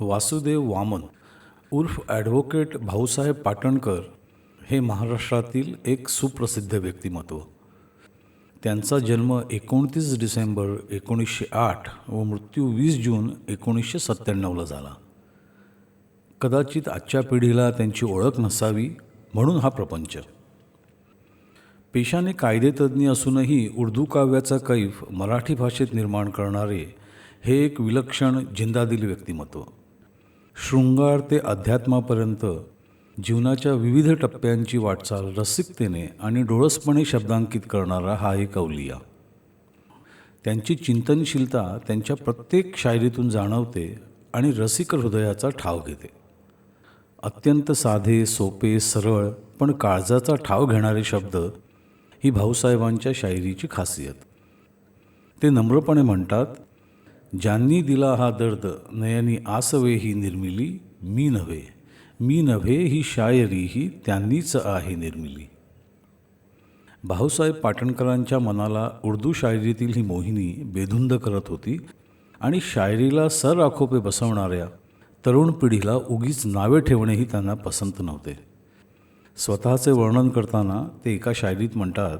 वासुदेव वामन उर्फ ॲडव्होकेट भाऊसाहेब पाटणकर हे महाराष्ट्रातील एक सुप्रसिद्ध व्यक्तिमत्व. त्यांचा जन्म एकोणतीस डिसेंबर एकोणीसशे आठ व मृत्यू वीस जून एकोणीसशे सत्त्याण्णवला झाला. कदाचित आजच्या पिढीला त्यांची ओळख नसावी म्हणून हा प्रपंच. पेशाने कायदेतज्ञ असूनही उर्दू काव्याचा कैफ मराठी भाषेत निर्माण करणारे हे एक विलक्षण जिंदादिल व्यक्तिमत्व. शृंगार ते अध्यात्मापर्यंत जीवनाच्या विविध टप्प्यांची वाटचाल रसिकतेने आणि डोळसपणे शब्दांकित करणारा हा एक अवलिया. त्यांची चिंतनशीलता त्यांच्या प्रत्येक शायरीतून जाणवते आणि रसिक हृदयाचा ठाव घेते. अत्यंत साधे सोपे सरळ पण काळजाचा ठाव घेणारे शब्द ही भाऊसाहेबांच्या शायरीची खासियत. ते नम्रपणे म्हणतात ज्यांनी दिला हा दर्द नयनी आसवे ही निर्मिली मी नव्हे. मी नव्हे ही शायरी ही त्यांनीच आहे निर्मिली. भाऊसाहेब पाटणकरांच्या मनाला उर्दू शायरीतील ही मोहिनी बेधुंद करत होती आणि शायरीला सर आखोपे बसवणाऱ्या तरुण पिढीला उगीच नावे ठेवणेही त्यांना पसंत नव्हते. स्वतःचे वर्णन करताना ते एका शायरीत म्हणतात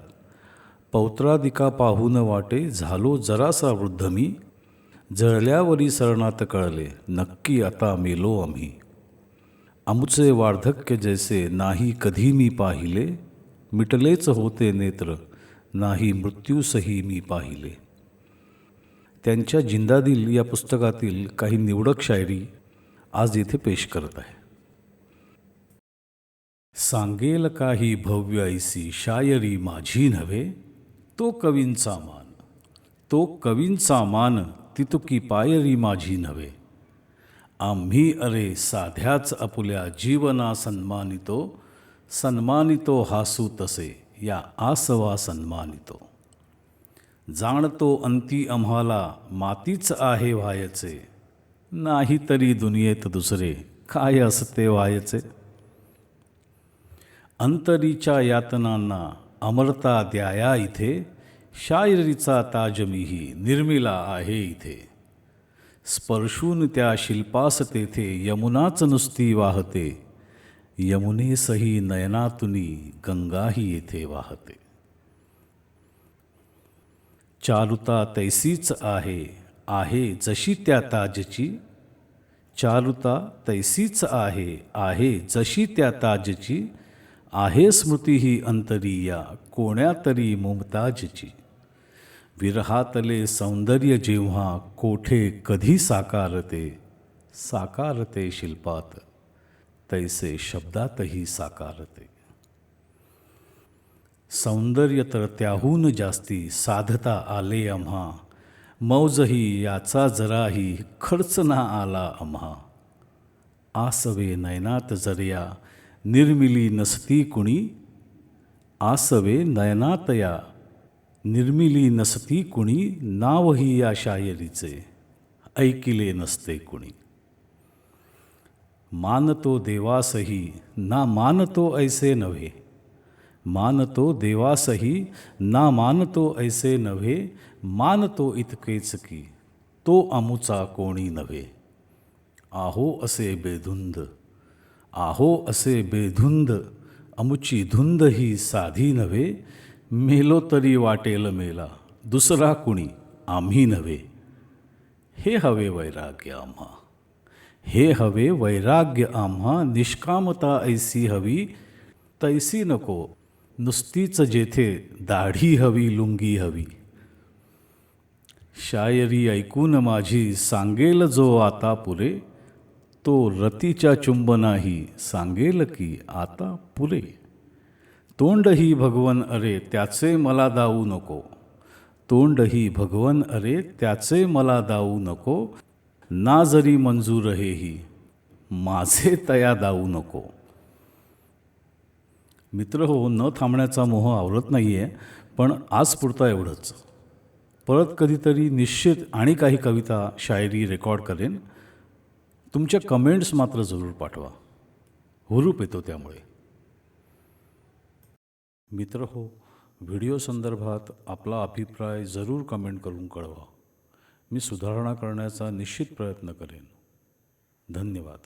पौत्रादिका पाहून वाटे झालो जरासा वृद्ध मी जळल्यावरी सरणात कळले नक्की आता मेलो आम्ही. आमचे वार्धक्य जैसे नाही कधी मी पाहिले मिटलेच होते नेत्र नाही मृत्यूसही मी पाहिले. त्यांच्या जिंदादिल या पुस्तकातील काही निवडक शायरी आज येथे पेश करत आहे. सांगेल काही भव्य ऐसी शायरी माझी नव्हे तो कवींचा मान तो कवींचा मान तितुकी पायरी माझी नव्हे. आम्ही अरे साध्याच आपुल्या जीवना सन्मानितो सन्मानितो हासू तसे या आसवा सन्मानितो. जाणतो अंती आम्हाला मातीच आहे व्हायचे. नाही तरी दुनियेत दुसरे काय असते व्हायचे? अंतरीच्या यातनांना अमरता द्याया इथे शायरीचा ताज मीही निर्मिला आहे इथे. स्पर्शून त्या शिल्पास तेथे यमुनाच नुसती वाहते. यमुनेसही नयनातुनी गंगाही येथे वाहते. चारुता तैसीच आहे आहे जशी त्या ताजची. चारुता तैसीच आहे आहे जशी त्या ताजची. आहे स्मृती ही अंतरिया कोण्या तरी मुमताजची. विरहातले सौंदर्य जेव्हा कोठे कधी साकारते साकारते शिल्पात तैसे शब्दातही साकारते. सौंदर्य तर त्याहून जास्ती साधता आले आम्हा मौजही याचा जराही खर्च ना आला आम्हा. आसवे नयनात जर्या निर्मिली नसती कुणी? आसवे नयनातया निर्मिली नसती कुणी? नावही या शायरीचे ऐकिले नसते कुणी. मानतो देवासही ना मानतो ऐसे नव्हे. मानतो देवासही ना मानतो ऐसे नव्हे. मानतो इतकेच की तो अमुचा कोणी नव्हे. आहो असे बेधुंद आहो असे बेधुंद अमुची धुंद ही साधी नव्हे मेलो तरी वाटेल मेला दुसरा कुणी आम्ही नव्हे. हे हवे वैराग्य आम्हा. हे हवे वैराग्य आम्हा निष्कामता ऐसी हवी तैसी नको नुसतीच जेथे दाढी हवी लुंगी हवी. शायरी ऐकून माझी सांगेल जो आता पुरे तो रतीच्या चुंबनाही सांगेल की आता पुरे. तोंड ही भगवन अरे त्याचे मला दावू नको. तोंड ही भगवन अरे त्याचे मला दावू नको. ना जरी मंजूर हेही माझे तया दावू नको. मित्र हो न थांबण्याचा मोह आवरत नाही आहे पण आज पुरता एवढंच. परत कधीतरी निश्चित आणि काही कविता शायरी रेकॉर्ड करेन. तुमच्या कमेंट्स मात्र जरूर पाठवा. हुरूप येतो त्यामुळे. मित्र हो व्हिडिओ संदर्भात आपला अभिप्राय जरूर कमेंट करून कळवा. मी सुधारणा करण्याचा निश्चित प्रयत्न करेन. धन्यवाद.